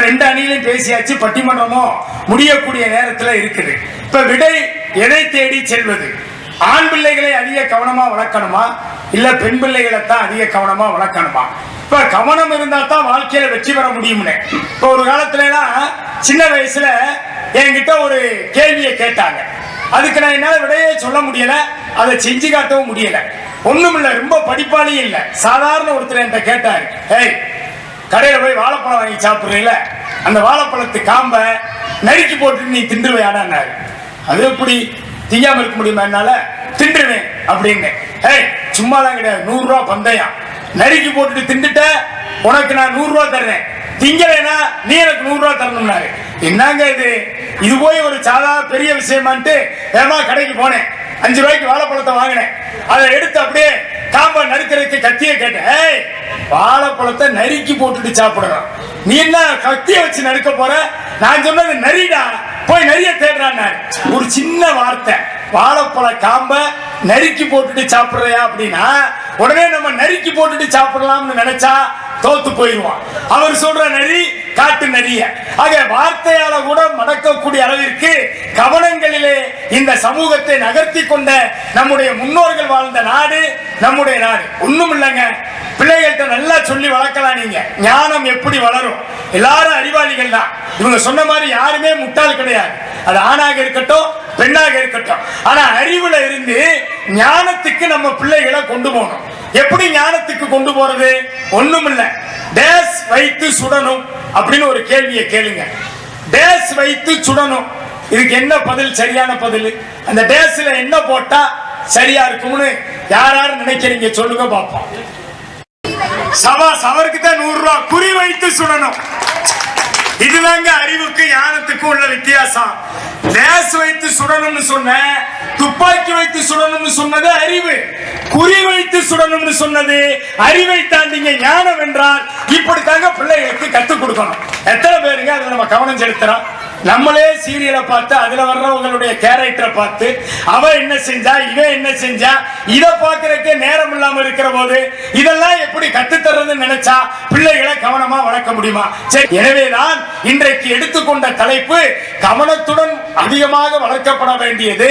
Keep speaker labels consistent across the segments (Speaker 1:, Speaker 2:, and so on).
Speaker 1: இப்ப ரெண்டு அணியிலும் பேசியாச்சு பட்டிமன்றமும் முடியக்கூடிய நேரத்தில் இருக்குது. இப்ப விடை எதை தேடி செல்வது? ஆண் பிள்ளைகளை அதிக கவனமா வளர்க்கணுமா? இல்ல பெண் பிள்ளைகளை தான் அதிக கவனமா வளர்க்கணுமா? இப்ப கவனம் இருந்தா தான் வாழ்க்கையில வெற்றி பெற முடியும்னு. இப்ப ஒரு காலத்துல எல்லாம் சின்ன வயசுல என்கிட்ட ஒரு கேள்வியை கேட்டாங்க. அதுக்கு நான் என்னால விடையே சொல்ல முடியல அதை செஞ்சு காட்டவும் முடியல. ஒண்ணும் இல்ல ரொம்ப படிப்பாளி இல்ல. சாதாரண ஒருத்தர் என்கிட்ட கேட்டாரு ஏய் கடையில் போய் வாழைப்பழம் வாங்கி சாப்பிட்றீங்கள? அந்த வாழைப்பழத்து காம்ப நறுக்கி போட்டு நீ தின்றுவையாடான்னாரு. அது எப்படி? திங்காம இருக்க முடியுமா என்னால? தின்றுவேன் அப்படின்னு. ஏய் சும்மாலாம் கிடையாது. நூறு ரூபா பந்தயம். நறுக்கி போட்டுட்டு தின்னுட்ட உனக்கு நான் நூறு ரூபா தர்றேன். திங்கலைனா நீ எனக்கு நூறு ரூபா தரணும்னாரு. என்னங்க இது? இது போய் ஒரு சாதா பெரிய விஷயமான்ட்டு ஏமா கடைக்கு போனேன். அஞ்சு ரூபாய்க்கு வாழைப்பழத்தை வாங்கினேன். அதை எடுத்து அப்படியே காம்ப நறுக்கிறதுக்கு கத்தியை கேட்டேன். வாழைப்பழத்தை நறுக்கி போட்டுட்டு சாப்பிடுறோம் நீ என்ன கத்திய வச்சு நறுக்க போற? நான் சொன்னது நரிடா. போய் நரிய தேடுறான் ஒரு சின்ன வார்த்தை. வாழைப்பழ காம்ப நறுக்கி போட்டுட்டு சாப்பிடுறியா அப்படின்னா உடனே நம்ம நறுக்கி போட்டுட்டு சாப்பிடலாம்னு நினைச்சா தோத்து போயிடுவான். அவர் சொல்ற நரி காட்டு நரிய ஆக வார்த்தையால கூட மடக்கக்கூடிய அளவிற்கு கவனங்களிலே இந்த சமூகத்தை நகர்த்தி கொண்ட நம்முடைய முன்னோர்கள் வாழ்ந்த நாடு நம்முடைய நாடு. ஒன்றும் இல்லைங்க. பிள்ளைகள்கிட்ட நல்லா சொல்லி வளர்க்கலாம் நீங்க. ஞானம் எப்படி வளரும்? எல்லாரும் அறிவாளிகள் தான் இவங்க சொன்ன மாதிரி யாருமே முட்டாள் கிடையாது. அது ஆணாக இருக்கட்டும் பெண்ணாக இருக்கட்டும். ஆனா அறிவுல இருந்து ஞானத்துக்கு நம்ம பிள்ளைகளை கொண்டு போகணும். எப்படி ஞானத்துக்கு கொண்டு போறது? ஒண்ணும் இல்ல டேஸ் வைத்து சுடணும் அப்படின்னு ஒரு கேள்வியை கேளுங்க. டேஸ் வைத்து சுடணும். இதுக்கு என்ன பதில்? சரியான பதில். அந்த டேஸ்ல என்ன போட்டா சரியா இருக்கும்னு யார் யார் நினைக்கிறீங்க? சொல்லுங்க பாப்போம். சவா சவருக்கு தான் நூறு ரூபாய் குறி வைத்து சுடணும். இதுதாங்க அறிவுக்கு ஞானத்துக்கு உள்ள வித்தியாசம். லேஸ் வைத்து சுடணும்னு சொன்ன துப்பாக்கி வைத்து சுடணும்னு சொன்னது அறிவு. குறி வைத்து சுடணும்னு சொன்னது அறிவை தாண்டிங்க ஞானம் என்றால் இப்படி தாங்க பிள்ளைகளுக்கு கத்துக் கொடுக்கணும். எத்தனை பேருங்க அதை நம்ம கவனம் செலுத்துறோம் நம்மளே சீரியலை பார்த்து அதுல வர்றவங்களுடைய கேரக்டரை பார்த்து அவ என்ன செஞ்சா இவன் என்ன செஞ்சா இத பாக்குறதுக்கே நேரம் இல்லாம இருக்கிற போது இதெல்லாம் எப்படி கத்துத்தர்றதுன்னு நினைச்சா பிள்ளைகளை கவனமா வளர்க்க முடியுமா? சரி எனவேதான் இன்றைக்கு எடுத்துக்கொண்ட தலைப்பு கவனத்துடன் அதிகமாக வளர்க்கப்பட வேண்டியது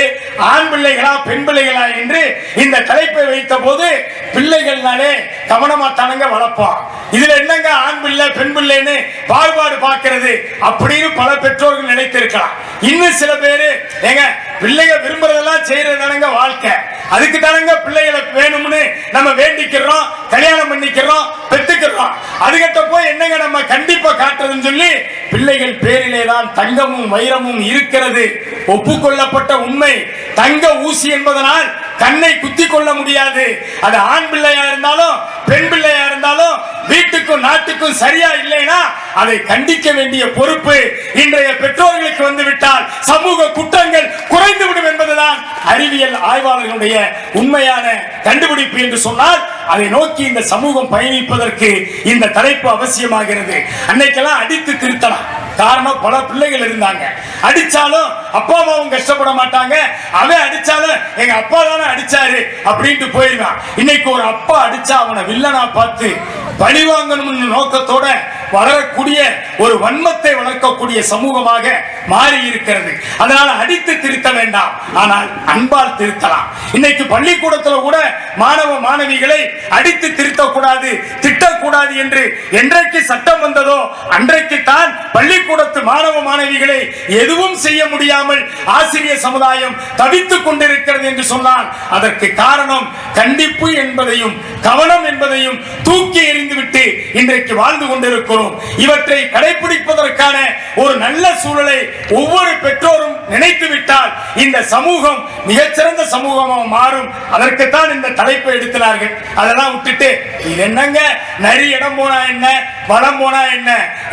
Speaker 1: ஆண் பிள்ளைகளா பெண் பிள்ளைகளா என்று இந்த தலைப்பை வைத்த போது பிள்ளைகள்னாலே கவனமா தானங்க வளர்ப்போம் இதுல என்னங்க ஆண் பிள்ளை பெண் பிள்ளைன்னு பாகுபாடு பார்க்கிறது? அப்படின்னு பல பெற்றோர்கள் நினைத்திருக்கலாம் இன்னும் சில பேரு ஏங்க பிள்ளைங்க விரும்புறதெல்லாம் செய்யறது வாழ்க்கை. அதுக்கு தானங்க பிள்ளைகளை வேணும்னு நம்ம வேண்டிக்கிறோம் கல்யாணம் பண்ணிக்கிறோம் பெத்துக்கிறோம் அதுகிட்ட போய் என்னங்க நம்ம கண்டிப்பா காட்டுறதுன்னு சொல்லி பிள்ளைகள் பேரிலே தான் தங்கமும் வைரமும் இருக்கிறது. ஒப்புக்கொள்ளப்பட்ட உண்மை. தங்க ஊசி என்பதனால் கண்ணை குத்தி கொள்ள முடியாது. அது ஆண் பிள்ளையா இருந்தாலும் பெண் பிள்ளையா இருந்தாலும் வீட்டுக்கும் நாட்டுக்கும் சரியா இல்லைனா அதை கண்டிக்க வேண்டிய பொறுப்பு இன்றைய பெற்றோர்களுக்கு வந்து விட்டால் சமூக குற்றங்கள் குறைந்து விடும் என்பதுதான் அறிவியல் ஆய்வாளர்களுடைய உண்மையான கண்டுபிடிப்பு என்று சொன்னால் அதை நோக்கி இந்த சமூகம் பயணிப்பதற்கு இந்த தலைப்பு அவசியமாகிறது. அன்னைக்கெல்லாம் அடித்து திருத்தலாம். காரணம் பல பிள்ளைகள் இருந்தாங்க. அடிச்சாலும் அப்பா அம்மாவும் கஷ்டப்பட மாட்டாங்க. அவன் அடிச்சாலும் எங்க அப்பா தானே அடிச்சாரு அப்படின்ட்டு போயிருந்தான் இன்னைக்கு ஒரு அப்பா அடிச்சா அவனை வில்லனா பார்த்து பழி வாங்கணும்னு நோக்கத்தோட வளரக்கூடிய ஒரு வன்மத்தை வளர்க்கக்கூடிய சமூகமாக மாறி இருக்கிறது அதனால அடித்து திருத்த வேண்டாம். ஆனால் அன்பால் திருத்தலாம். இன்னைக்கு பள்ளிக்கூடத்துல கூட மாணவ மாணவிகளை அடித்து திருத்தக்கூடாது திட்டக்கூடாது என்று என்றைக்கு சட்டம் வந்ததோ அன்றைக்கு தான் பள்ளிக்கூடத்து மாணவ மாணவிகளை எதுவும் செய்ய முடியாமல் ஆசிரியர் சமுதாயம் தவித்துக் கொண்டிருக்கிறது என்று சொன்னால் அதற்கு காரணம் கண்டிப்பு என்பதையும் கவனம் என்பதையும் தூக்கி எறிந்துவிட்டு இன்றைக்கு வாழ்ந்து கொண்டிருக்கிறோம். இவற்றை கடைபிடிப்பதற்கான ஒரு நல்ல சூழலை ஒவ்வொரு பெற்றோரும் நினைத்து விட்டால் இந்த சமூகம் மிகச்சிறந்த சமூகமாக மாறும். அதற்குத்தான் இந்த தலைப்பை எடுத்தினார்கள். அதெல்லாம் விட்டுட்டு இது என்னங்க? நரி இடம் போனா என்ன? வளம் போனா என்ன?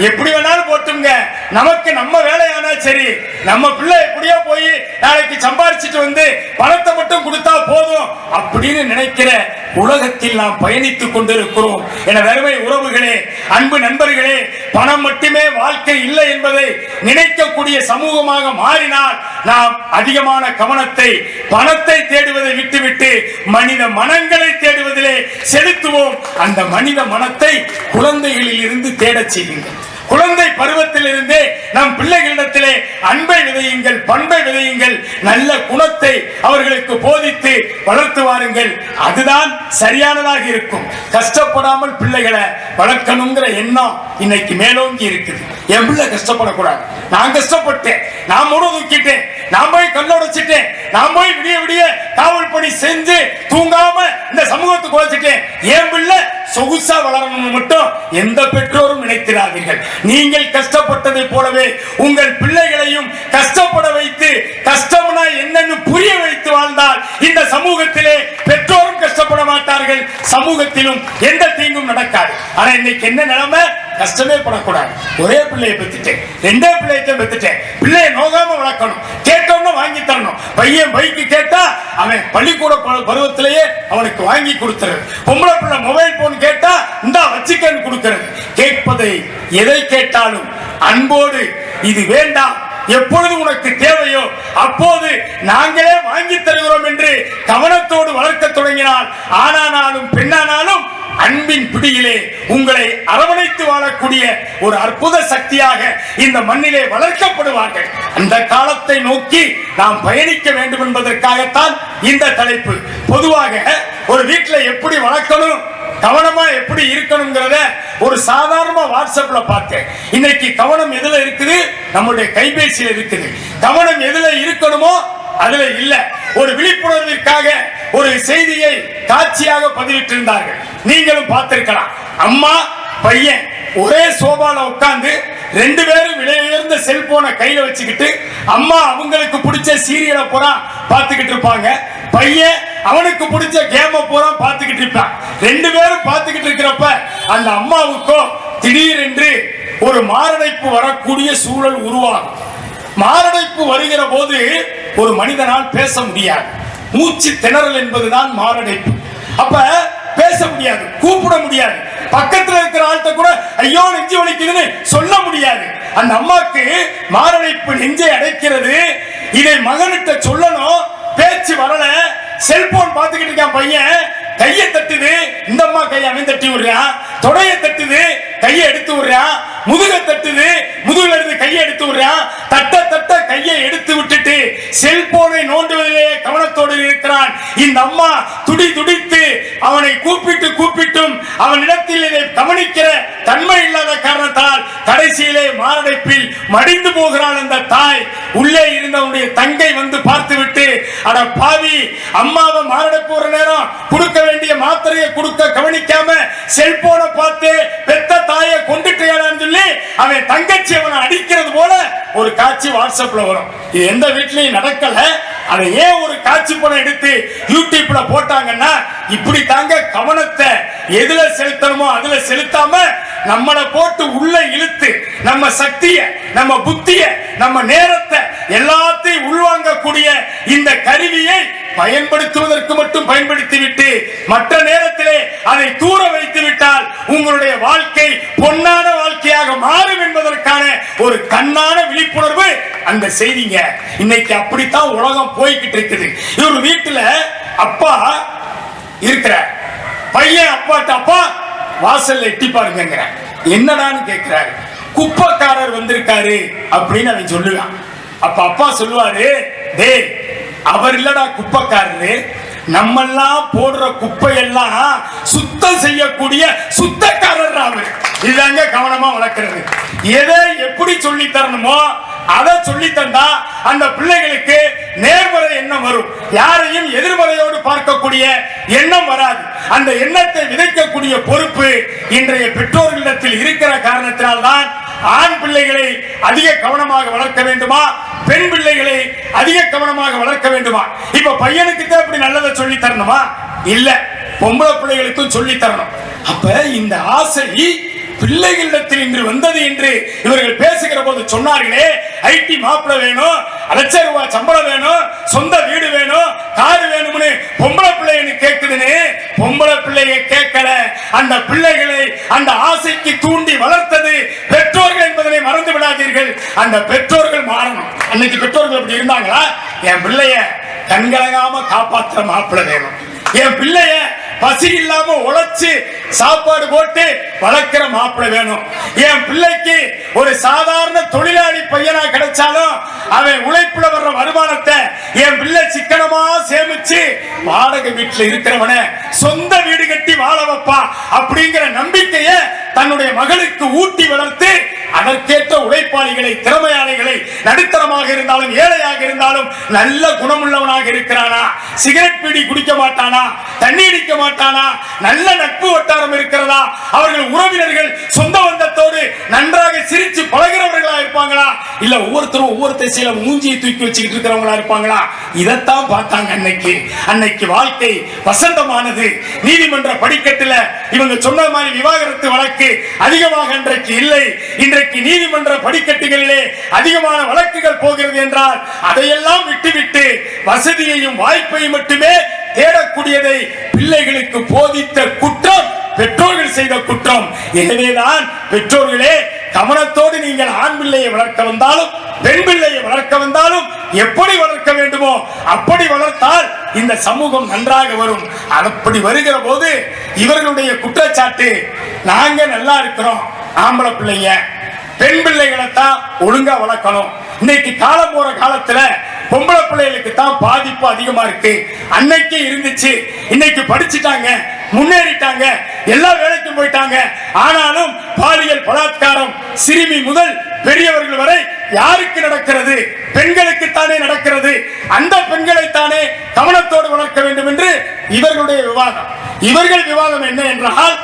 Speaker 1: எப்படி வேணாலும் போட்டுங்க. நமக்கு நம்ம வேலையானா சரி. நம்ம பிள்ளை எப்படியோ போய் நாளைக்கு சம்பாரிச்சிட்டு வந்து பணத்தை மட்டும் கொடுத்தா போதும் அப்படின்னு நினைக்கிற உலகத்தில் நாம் பயணித்துக் கொண்டிருக்கிறோம். என வறுமை உறவுகளே அன்பு நண்பர்களே பணம் மட்டுமே வாழ்க்கை இல்லை என்பதை நினைக்கக்கூடிய சமூகமாக மாறினால் நாம் அதிகமான கவனத்தை பணத்தை தேடுவதை விட்டுவிட்டு மனித மனங்களை தேடுவதிலே செலுத்துவோம். அந்த மனித மனத்தை குழந்தைகளில் இருந்து தேடச் செய்யுங்கள். குழந்தை பருவத்திலிருந்தே நம் பிள்ளைகளிடத்திலே அன்பை விதையுங்கள் பண்பை விதையுங்கள் நல்ல குணத்தை அவர்களுக்கு போதித்து வளர்த்து வாருங்கள். அதுதான் சரியானதாக இருக்கும். கஷ்டப்படாமல் பிள்ளைகளை வளர்க்கணுங்கிற எண்ணம் இன்னைக்கு மேலோங்கி இருக்குது. என் பிள்ளை கஷ்டப்படக்கூடாது. நான் கஷ்டப்பட்டேன். நான் முழு தூக்கிட்டேன். நான் போய் கல்லொடைச்சிட்டேன். நான் போய் விடிய விடிய காவல் பணி செஞ்சு தூங்காம இந்த சமூகத்துக்கு குறைச்சிட்டேன் என் பிள்ளை சொகுசா வளரணும்னு மட்டும் எந்த பெற்றோரும் நினைத்திராதீர்கள். நீங்கள் கஷ்டப்பட்டதை போலவே உங்கள் பிள்ளைகளையும் கஷ்டப்பட வைத்து கஷ்டம்னா என்னன்னு புரிய வைத்து வாழ்ந்தால் இந்த சமூகத்திலே பெற்றோரும் கஷ்டப்பட மாட்டார்கள். சமூகத்திலும் எந்த தீங்கும் நடக்காது. ஆனா இன்னைக்கு என்ன நிலைமை? கஷ்டமே படக்கூடாது. ஒரே பிள்ளையை பெற்றுட்டேன். ரெண்டே பிள்ளையத்தையும் பெத்துட்டேன் பிள்ளையை நோகாம வளர்க்கணும். கேட்டோம்னா வாங்கி தரணும். பையன் பைக்கு கேட்டா அவன் பள்ளிக்கூட பருவத்திலேயே அவனுக்கு வாங்கி கொடுத்துறது. பொம்பளை பிள்ளை மொபைல் போன் கேட்டா இந்தா வச்சுக்கன்னு கொடுக்கறது. கேட்பதை எதை கேட்டாலும் அன்போடு இது வேண்டாம். எப்பொழுது உனக்கு தேவையோ அப்போது நாங்களே வாங்கி தருகிறோம் என்று கவனத்தோடு வளர்க்க தொடங்கினால் ஆனானாலும் பெண்ணானாலும் அன்பின் பிடியிலே உங்களை அரவணைத்து வாழக்கூடிய ஒரு அற்புத சக்தியாக இந்த மண்ணிலே வளர்க்கப்படுவார்கள். அந்த காலத்தை நோக்கி நாம் பயணிக்க வேண்டும் என்பதற்காகத்தான் இந்த தலைப்பு. பொதுவாக ஒரு வீட்டில் எப்படி வளர்க்கணும் கவனமா எப்படி இருக்கணுங்கிறத ஒரு சாதாரண வாட்ஸ்அப்ல பார்த்தேன். இன்னைக்கு கவனம் எதுல இருக்குது? நம்முடைய கைபேசியில் இருக்குது. கவனம் எதுல இருக்கணுமோ அதுல இல்ல. ஒரு விழிப்புணர்விற்காக ஒரு செய்தியை காட்சியாக பதிவிட்டிருந்தார்கள். நீங்களும் பார்த்திருக்கலாம். அம்மா பையன் ஒரே சோபால உட்கார்ந்து ரெண்டு பேரும் விலை செல்போனை கையில வச்சுக்கிட்டு அம்மா அவங்களுக்கு பிடிச்ச சீரியலை பூரா பார்த்துக்கிட்டு இருப்பாங்க. பையன் அவனுக்கு பிடிச்ச கேம பூரா பார்த்துக்கிட்டு இருப்பான். ரெண்டு பேரும் பார்த்துக்கிட்டு இருக்கிறப்ப அந்த அம்மாவுக்கோ திடீரென்று ஒரு மாரடைப்பு வரக்கூடிய சூழல் உருவாகும். மாரடைப்பு வருகிற போது ஒரு மனிதனால் பேச முடியாது. மூச்சு திணறல் என்பதுதான் மாரடைப்பு. அப்ப பேச முடியாது கூப்பிட முடியாது. பக்கத்துல இருக்கிற ஆள்கிட்ட கூட ஐயோ நெஞ்சு வலிக்குதுன்னு சொல்ல முடியாது. அந்த அம்மாக்கு மாரடைப்பு நெஞ்சை அடைக்கிறது இதை மகன்கிட்ட சொல்லணும். பேச்சு வரல. செல்போன் பார்த்துக்கிட்டு இருக்கான் பையன். கையை தட்டுது. இந்த அம்மா கையை அவன் தட்டி விடுறான். தொடைய தட்டுது. கையை எடுத்து விடுறான். முதுக தட்டுது முதுகுல இருந்து கையை எடுத்து விடுறான் தட்ட தட்ட கையை எடுத்து விட்டுட்டு செல்போனை நோண்டுவதிலே கவனத்தோடு இருக்கிறான் இந்த அம்மா துடி துடித்து அவனை கூப்பிட்டு கூப்பிட்டும் அவனிடத்தில் இதை கவனிக்கிற தன்மை இல்லாத காரணத்தால் கடைசியிலே மாரடைப்பில் மடிந்து போகிறாள் அந்த தாய். உள்ளே இருந்தவனுடைய தங்கை வந்து பார்த்துவிட்டு அட பாவி அம்மாவை மாரடைப்பு ஒரு நேரம் கொடுக்க வேண்டிய மாத்திரையை கொடுக்க கவனிக்காம செல்போனை பார்த்து பெத்த தாயை கொண்டுட்டேன்னு சொல்லி அவன் தங்கச்சி அவனை அடிக்கிறது போல ஒரு காட்சி வாட்ஸ்அப்ல வரும். இது எந்த வீட்லையும் நடக்கல. அதை ஏன் ஒரு காட்சி படம் எடுத்து யூடியூப்ல போட்டாங்கன்னா இப்படி தாங்க கவனத்தை எதுல செலுத்தணுமோ அதுல செலுத்தாம நம்மளை போட்டு உள்ள இழுத்து நம்ம சக்திய நம்ம புத்திய நம்ம நேரத்தை எல்லாத்தையும் உள்வாங்கக்கூடிய இந்த கருவியை பயன்படுத்துவதற்கு மட்டும் பயன்படுத்திவிட்டு மற்ற நேரத்திலே அதை தூர வைத்து விட்டால் உங்களுடைய வாழ்க்கை பொன்னான வாழ்க்கையாக மாறும் என்பதற்கான ஒரு கண்ணான விழிப்புணர்வு அந்த செய்திங்க. இன்னைக்கு அப்படித்தான் உலகம் போய்கிட்டு இருக்குது. இவர் வீட்டுல அப்பா இருக்கிற பையன் அப்பாட்ட அப்பா வாசல்ல எட்டி பாருங்க என்னடான்னு கேட்கிறாரு குப்பக்காரர் வந்திருக்காரு. அப்படின்னு அவன் சொல்லுவான். அப்ப அப்பா சொல்லுவாரு டேய் அவர் இல்லடா குப்பைக்காரரு. நம்மெல்லாம் போடுற குப்பையெல்லாம் சுத்தம் செய்யக்கூடிய சுத்தக்காரர் அவர். இதாங்க கவனமா வளர்க்கிறது. எதை எப்படி சொல்லி தரணுமோ அதை சொல்லி தந்தா அந்த பிள்ளைகளுக்கு நேர்மறை எண்ணம் வரும். யாரையும் எதிர்மறையோடு பார்க்கக்கூடிய எண்ணம் வராது. அந்த எண்ணத்தை விதைக்கக்கூடிய பொறுப்பு இன்றைய பெற்றோர்களிடத்தில் இருக்கிற காரணத்தினால்தான் ஆண் பிள்ளைகளை அதிக கவனமாக வளர்க்க வேண்டுமா? பெண் பிள்ளைகளை அதிக கவனமாக வளர்க்க வேண்டுமா? இப்ப பையனுக்கு தான் இப்படி நல்லதை சொல்லி தரணுமா? இல்ல. பொம்பளை பிள்ளைகளுக்கும் சொல்லி தரணும். அப்ப இந்த ஆசை பிள்ளைகளிடத்தில் இன்று வந்தது என்று இவர்கள் பேசுகிற போது சொன்னார்களே ஐடி மாப்பிள வேணும் லட்சம் ரூபாய் சம்பளம் வேணும் சொந்த வீடு வேணும் கார் வேணும்னு பொம்பளை பிள்ளைன்னு கேக்குதுன்னு பொம்பளை பிள்ளைய கேட்கல. அந்த பிள்ளைகளை அந்த ஆசைக்கு தூண்டி வளர்த்தது பெற்றோர்கள் என்பதனை மறந்து விடாதீர்கள் அந்த பெற்றோர்கள் மாறணும். அன்னைக்கு பெற்றோர்கள் அப்படி இருந்தாங்களா? என் பிள்ளைய கண்கலங்காம காப்பாற்ற மாப்பிள்ள வேணும். என் பிள்ளைய பசி இல்லாம உழைச்சு சாப்பாடு போட்டு வளர்க்கிற மாப்பிள்ள வேணும். என் பிள்ளைக்கு ஒரு சாதாரண தொழிலாளி பையனா கிடைச்சாலும் அவன் உழைப்புல வர்ற வருமானத்தை என் பிள்ளை சிக்கனமா சேமிச்சு வாடகை வீட்டுல இருக்கிறவன சொந்த வீடு கட்டி வாழ வைப்பா அப்படிங்கிற நம்பிக்கைய தன்னுடைய மகளுக்கு ஊட்டி வளர்த்து அதற்கேற்ற உழைப்பாளிகளை திறமையாளிகளை பணக்காரனாக இருந்தாலும் ஏழையாக இருந்தாலும் நல்ல குணமுள்ளவனாக இருக்கிறானா? சிகரெட் பீடி குடிக்க மாட்டானா? தண்ணி அடிக்க மாட்டானா? நல்ல நட்பு வட்டாரம் இருக்கிறதா? அவர்கள் உறவினர்கள் சொந்த பந்தத்தோடு நன்றாக சிரிச்சு பழகிறவர்களா இருப்பாங்களா? இல்ல ஒவ்வொருத்தரும் ஒவ்வொரு திசையில மூஞ்சியை தூக்கி வச்சுக்கிட்டு இருக்கிறவங்களா இருப்பாங்களா? இதைத்தான் பார்த்தாங்க அன்னைக்கு. அன்னைக்கு வாழ்க்கை வசந்தமானது. நீதிமன்ற படிக்கட்டுல இவங்க சொன்ன மாதிரி விவாகரத்து வழக்கு அதிகமாக இன்றைக்கு இல்லை. இன்றைக்கு நீதிமன்ற படிக்கட்டுகளிலே அதிகமான வழக்குகள் போகிறது என்றால் அதையெல்லாம் விட்டுவிட்டு வசதியையும் வாய்ப்பையும் மட்டுமே தேடக்கூடியதை பிள்ளைகளுக்கு போதித்த குற்றம் பெற்றோர்கள் செய்த குற்றம். எனவேதான் பெற்றோர்களே கவனத்தோடு நீங்கள் ஆண் பிள்ளையை வளர்க்க வந்தாலும் பெண் பிள்ளையை வளர்க்க வந்தாலும் எப்படி வளர்க்க வேண்டுமோ அப்படி வளர்த்தால் இந்த சமூகம் நன்றாக வரும். அப்படி வருகிற போது இவர்களுடைய குற்றச்சாட்டு நாங்க நல்லா இருக்கிறோம் ஆம்பளை பிள்ளைங்க பெண் பிள்ளைகளை தான் ஒழுங்கா வளர்க்கணும். இன்னைக்கு காலம் போற காலத்துல பொம்பளை பிள்ளைகளுக்கு தான் பாதிப்பு அதிகமா இருக்கு. அன்னைக்கே இருந்துச்சு. இன்னைக்கு படிச்சுட்டாங்க முன்னேறிட்டாங்க எல்லா வேலைக்கும் போயிட்டாங்க. ஆனாலும் பாலியல் பலாத்காரம் சிறுமி முதல் பெரியவர்கள் வரை யாருக்கு நடக்கிறது? பெண்களுக்கு தானே நடக்கிறது. அந்த பெண்களை தானே கவனத்தோடு வளர்க்க வேண்டும் என்று இவர்களுடைய விவாதம். இவர்கள் விவாதம் என்ன என்றால்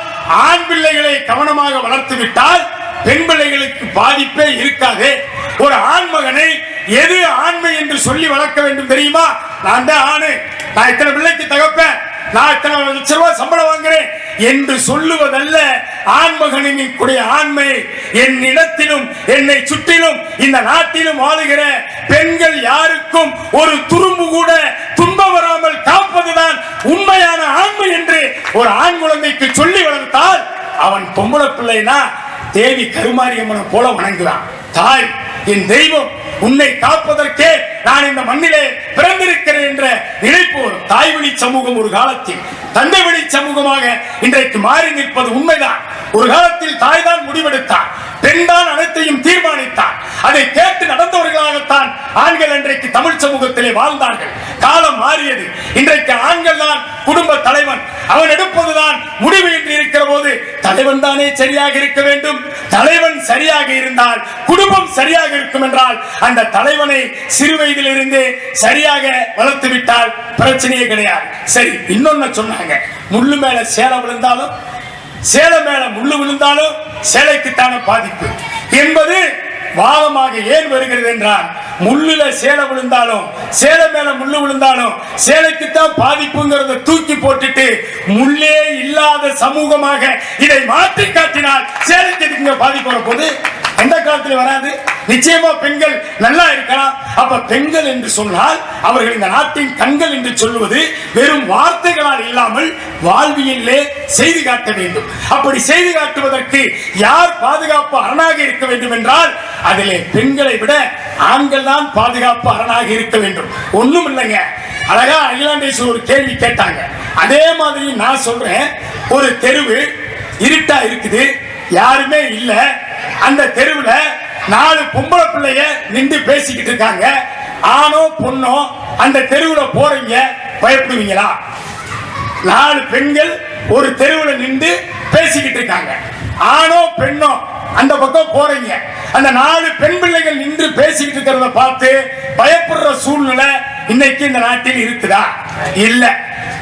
Speaker 1: ஆண் பிள்ளைகளை கவனமாக வளர்த்து விட்டால் பெண் பிள்ளைகளுக்கு பாதிப்பே இருக்காது. ஒரு ஆண்மகனை எது ஆண்மை என்று சொல்லி வளர்க்க வேண்டும் தெரியுமா? நான் தான் ஆணு. நான் இத்தனை பிள்ளைக்கு தகப்பேன். நான் இத்தனை லட்ச ரூபாய் சம்பளம் வாங்குறேன் என்று சொல்லுவதல்ல. ஆண்மகனின் கூடிய ஆண்மை என் இடத்திலும் என்னை சுற்றிலும் இந்த நாட்டிலும் வாழுகிற பெண்கள் யாருக்கும் ஒரு துரும்பு கூட துன்பம் வராமல் காப்பதுதான் உண்மையான ஆண்மை என்று ஒரு ஆண் குழந்தைக்கு சொல்லி வளர்த்தால் அவன் பொம்பளை பிள்ளைனா தேவி கருமாரியம்மனை போல வணங்கலாம் தாய் என் தெய்வம் உன்னை காப்பதற்கே நான் இந்த மண்ணிலே பிறந்திருக்கிறேன் என்ற நினைப்பு ஒரு தாய் வழி சமூகம் ஒரு காலத்தில் தந்தை வழி சமூகமாக இன்றைக்கு மாறி நிற்பது உண்மைதான். ஒரு காலத்தில் தாய் தான் முடிவெடுத்தார். பெண் தான் அனைத்தையும் தீர்மானித்தார். அதை கேட்டு நடந்தவர்களாகத்தான் ஆண்கள் இன்றைக்கு தமிழ் சமூகத்திலே வாழ்ந்தார்கள். காலம் மாறியது. இன்றைக்கு ஆண்கள் தான் குடும்ப தலைவன். அவன் எடுப்பதுதான் முடிவு என்று இருக்கிற போது தலைவன் தானே சரியாக இருக்க வேண்டும். தலைவன் சரியாக இருந்தால் குடும்பம் சரியாக இருக்கும் என்றால் அந்த தலைவனை சிறு வயதிலிருந்தே சரியாக வளர்த்து விட்டால் பிரச்சனையே கிடையாது. சரி இன்னொன்னு சொன்னாங்க. முள்ளு மேல சேலை விழுந்தாலும் சேலை மேல முள்ளு விழுந்தாலும் சேலைக்குத்தான பாதிப்பு. என்பது வாதமாக ஏன் வருகிறது என்றால் முள்ளுல சேலை விழுந்தாலும் சேலை மேல முள்ளு விழுந்தாலும் சேலைக்குத்தான் பாதிப்புங்கிறத தூக்கி போட்டுட்டு முள்ளே இல்லாத சமூகமாக இதை மாற்றி காட்டினால் சேலைக்கு பெண்கள் பாதிப்பு வரும்போது எந்த காலத்துல வராது. நிச்சயமா பெண்கள் நல்லா இருக்கலாம். அப்ப பெண்கள் என்று சொன்னால் அவர்கள் இந்த நாட்டின் கண்கள் என்று சொல்லுவது வெறும் வார்த்தைகளால் இல்லாமல் வாழ்வியலே செய்து காட்ட வேண்டும். அப்படி செய்து காட்டுவதற்கு யார் பாதுகாப்பு அரணாக இருக்க வேண்டும் என்றால் அதிலே பெண்களை விட ஆண்கள் தான் பாதுகாப்பு அரணாக இருக்க வேண்டும். ஒண்ணும் இல்லைங்க. அழகா அகிலாண்டேஸ்வர் ஒரு கேள்வி கேட்டாங்க. அதே மாதிரி நான் சொல்றேன். ஒரு தெருவு இருட்டா இருக்குது. யாருமே இல்ல. அந்த தெருவில் நாலு பொம்பளை பிள்ளைய நின்று பேசிக்கிட்டு இருக்காங்க. ஆணோ பொண்ணோ அந்த தெருவில் போறீங்க பயப்படுவீங்களா? நாலு பெண்கள் ஒரு தெருவில் நின்று பேசிக்கிட்டு இருக்காங்க. ஆணோ பெண்ணோ அந்த பக்கம் போறீங்க. அந்த நாலு பெண் பிள்ளைகள் நின்று பேசிக்கிட்டு இருக்கிறத பார்த்து பயப்படுற சூழ்நிலை இன்னைக்கு இந்த நாட்டில் இருக்குதா? இல்ல.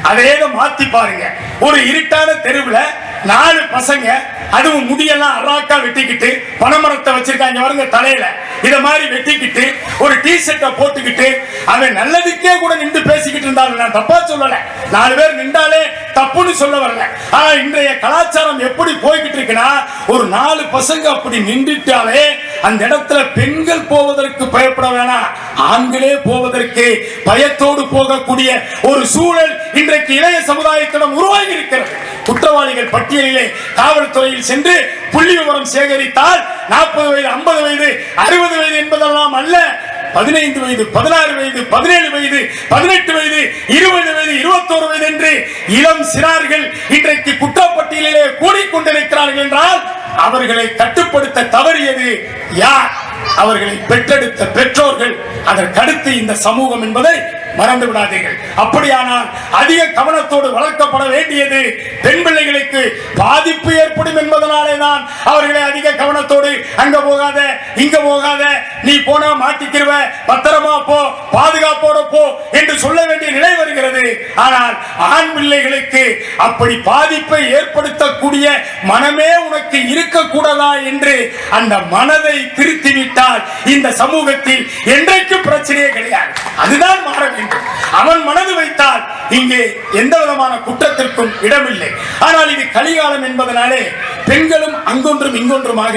Speaker 1: அதே மாத்தி பாருங்க. ஒரு இருட்டான தெருவில் நாலு பசங்க அதுவும் முடியெல்லாம் அராக்கா வெட்டிக்கிட்டு பனமரத்தை வச்சிருக்காங்க வருங்க தலையில. இத மாதிரி வெட்டிக்கிட்டு ஒரு டி ஷர்ட்டை போட்டுக்கிட்டு அவன் நல்லதுக்கே கூட நின்று பேசிக்கிட்டு இருந்தாலும் நான் தப்பா சொல்லல. நாலு பேர் நின்றாலே தப்புன்னு சொல்ல வரல. ஆனா இன்றைய கலாச்சாரம் எப்படி போய்கிட்டு இருக்குன்னா ஒரு நாலு பசங்க அப்படி நின்றுட்டாலே அந்த இடத்துல பெண்கள் போவதற்கு பயப்பட வேணாம். ஆண்களே போவதற்கு பயத்தோடு போகக்கூடிய ஒரு சூழல் இன்றைக்கு இளைய சமுதாயத்திடம் உருவாகி இருக்கிறது. குற்றவாளிகள் பட்டியலிலே காவல்துறையில் சென்று புள்ளி விவரம் சேகரித்தால் நாற்பது வயது ஐம்பது வயது அறுபது வயது என்பதெல்லாம் அல்ல. பதினைந்து வயது பதினாறு வயது பதினேழு வயது பதினெட்டு வயது இருபது வயது இருபத்தோரு வயது என்று இளம் சிறார்கள் இன்றைக்கு குற்றப்பட்டியலிலே கூடிக்கொண்டிருக்கிறார்கள் என்றால் அவர்களை கட்டுப்படுத்த தவறியது யார்? அவர்களை பெற்றெடுத்த பெற்றோர்கள். அதற்கடுத்து இந்த சமூகம் என்பதை மறந்து விடாதீர்கள். அப்படியானால் அதிக கவனத்தோடு வளர்க்கப்பட வேண்டியது பெண் பிள்ளைகளுக்கு பாதிப்பு ஏற்படும் என்பதனாலே தான் அவர்களை அதிக கவனத்தோடு அங்க போகாத இங்க போகாத நீ போன மாட்டிக்கிருவ பத்திரமா போ பாதுகாப்போட போ என்று சொல்ல வேண்டிய நிலை வருகிறது. ஆனால் ஆண் பிள்ளைகளுக்கு அப்படி பாதிப்பை ஏற்படுத்தக்கூடிய மனமே உனக்கு இரு இருக்கக்கூடாதா என்று அந்த மனதை திருத்தி விட்டால் இந்த சமூகத்தில் என்றைக்கும் பிரச்சனையே கிடையாது. அதுதான் மாற வேண்டும். அவன் மனது வைத்தால் இங்கே எந்த விதமான குற்றத்திற்கும் இடமில்லை. ஆனால் இது கலிகாலம் என்பதனாலே பெண்களும் அங்கொன்றும் இங்கொன்றுமாக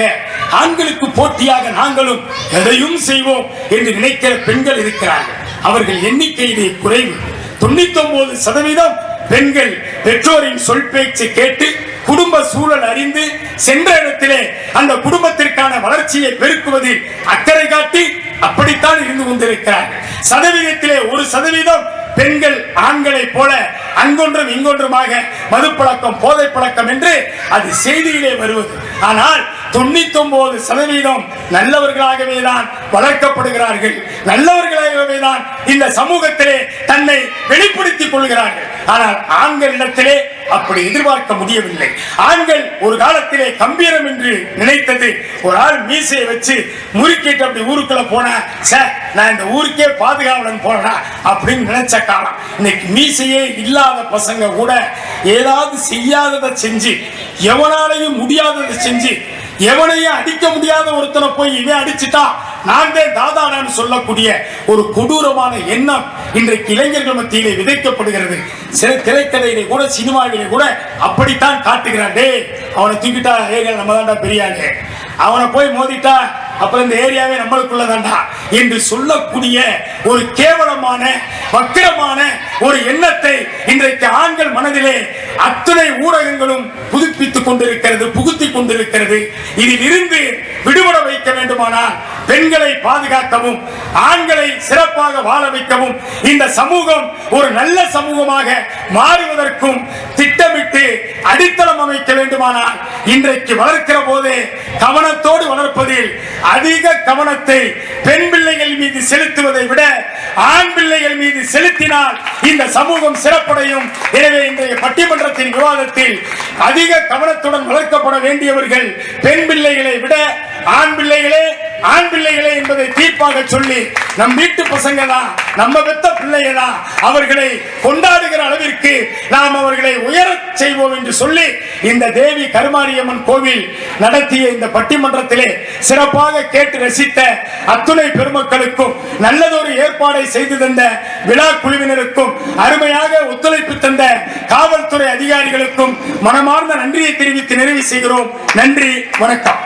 Speaker 1: ஆண்களுக்கு போட்டியாக நாங்களும் எதையும் செய்வோம் என்று நினைக்கிற பெண்கள் இருக்கிறார்கள். அவர்கள் எண்ணிக்கையிலே குறைவு. தொண்ணூத்தி ஒன்பது சதவீதம் பெண்கள் பெற்றோரின் சொல் பேச்சு கேட்டு குடும்ப சூழல் அறிந்து சென்ற இடத்திலே அந்த குடும்பத்திற்கான வளர்ச்சியை பெருக்குவதில் அக்கறை காட்டி அப்படித்தான் இருந்து கொண்டிருக்கிறார்கள் சதவீதத்திலே ஒரு சதவீதம் பெண்கள் ஆண்களைப் போல அங்கொன்றும் இங்கொன்றுமாக மதுப்பழக்கம் போதை பழக்கம் என்று அது செய்தியிலே வருவது. ஆனால் தொண்ணூத்தி ஒன்பது சதவீதம் நல்லவர்களாகவே தான் வளர்க்கப்படுகிறார்கள். நல்லவர்களாகவே தான் இந்த சமூகத்திலே தன்னை வெளிப்படுத்திக் கொள்கிறார்கள். ஆனால் ஆண்களிடத்திலே அப்படி எதிர்பார்க்க முடியவில்லை. ஆண்கள் ஒரு காலத்திலே கம்பீரம் என்று நினைத்தது. ஒரு ஆள் மீசையை வச்சு முறுக்கிட்டு அப்படி ஊருக்குள்ள போனா சார் நான் இந்த ஊருக்கே பாதுகாவலன் போறேனா? அப்படின்னு நினைச்ச காலம். இன்னைக்கு மீசையே இல்லாத பசங்க கூட ஏதாவது செய்யாததை செஞ்சு எவனாலையும் முடியாததை செஞ்சு எவனையும் அடிக்க முடியாத ஒருத்தனை போய் இவன் அடிச்சுட்டா நான் தான் தாதாடான்னு சொல்லக்கூடிய ஒரு கொடூரமான எண்ணம் இன்றைக்கு இளைஞர்கள் மத்தியிலே விதைக்கப்படுகிறது. சில திரைக்கதையிலே கூட சினிமாவிலே கூட அப்படித்தான் காட்டுகிறான். டே அவனை தூக்கிட்டா ஏரியா நம்ம தான்டா பெரியாங்க அவனை போய் மோதிட்டா அப்புறம் இந்த ஏரியாவே நம்மளுக்குள்ளதாண்டா என்று சொல்லக்கூடிய ஒரு கேவலமான வக்கிரமான ஒரு எண்ணத்தை இன்றைக்கு ஆண்கள் மனதிலே அத்தனை ஊடகங்களும் புதுப்பித்துக் கொண்டிருக்கிறது புகுத்தி கொண்டிருக்கிறது. இதில் இருந்து விடுபட வைக்க வேண்டுமானால் பெண்களை பாதுகாக்கவும் ஆண்களை சிறப்பாக வாழ வைக்கவும் இந்த சமூகம் ஒரு நல்ல சமூகமாக மாறுவதற்கும் திட்டம் திட்டமிட்டு அடித்தளம் அமைக்க வேண்டுமானால் இன்றைக்கு வளர்க்கிற போதே கவனத்தோடு வளர்ப்பதில் அதிக கவனத்தை பெண் பிள்ளைகள் மீது செலுத்துவதை விட ஆண் பிள்ளைகள் மீது செலுத்தினால் இந்த சமூகம் சிறப்படையும். எனவே இன்றைய பட்டிமன்றத்தின் விவாதத்தில் அதிக கவனத்துடன் வளர்க்கப்பட வேண்டியவர்கள் பெண் பிள்ளைகளை விட ஆண் பிள்ளைகளே ஆண் பிள்ளைகளே என்பதை தீர்ப்பாக சொல்லி நம் வீட்டு பசங்க நம்ம பெத்த பிள்ளைகளா அவர்களை கொண்டாடுகிற அளவிற்கு நாம் அவர்களை உயர செய்வோம் என்று சொல்லி இந்த தேவி கருமாரியம்மன் கோவில் நடத்திய இந்த பட்டிமன்றத்திலே சிறப்பாக கேட்டு ரசித்த அத்துணை பெருமக்களுக்கும் நல்லதொரு ஏற்பாடை செய்து தந்த விழா குழுவினருக்கும் அருமையாக ஒத்துழைப்பு தந்த காவல்துறை அதிகாரிகளுக்கும் மனமார்ந்த நன்றியை தெரிவித்து நிறைவு செய்கிறோம். நன்றி வணக்கம்.